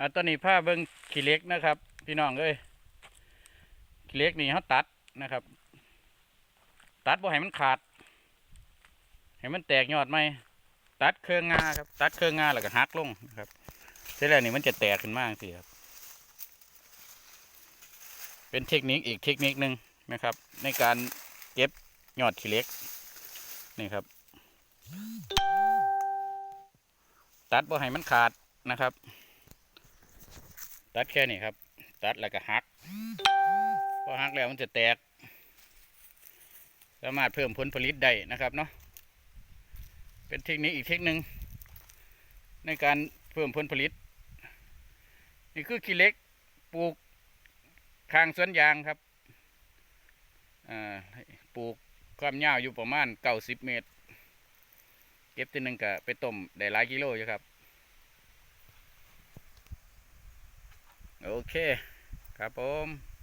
อ่าตอนนี้ผ้าเบิ้งขี้เล็กนะครับ พี่น้องเอ้ยขี้เล็กนี่เขาตัดนะครับ ตัดบ่ให้มันขาด ให้มันแตกยอดไหมตัดเครื่องงาครับ ตัดเครื่องงาแล้วก็หักลงนะครับเสร็จแล้วนี่มันจะแตกขึ้นมากสิครับ เป็นเทคนิคอีกเทคนิคหนึ่งนะครับ ในการเก็บยอดขี้เล็กนี่ครับ ตัดบ่ให้มันขาดนะครับ ตัดแค่นี้ครับ ตัดแล้วก็หักพอหักแล้วมันจะแตก สามารถเพิ่มผลผลิตได้นะครับเนาะเป็นเทคนิคอีกเทคนิคในการเพิ่มผลผลิต นี่คือขี้เล็กปลูกข้างสวนยางครับปลูกความยาวอยู่ประมาณเก้าสิบเมตร เก็บทีหนึ่งก็ไปต้มได้หลายกิโลอยู่ครับ โอเค ครับผม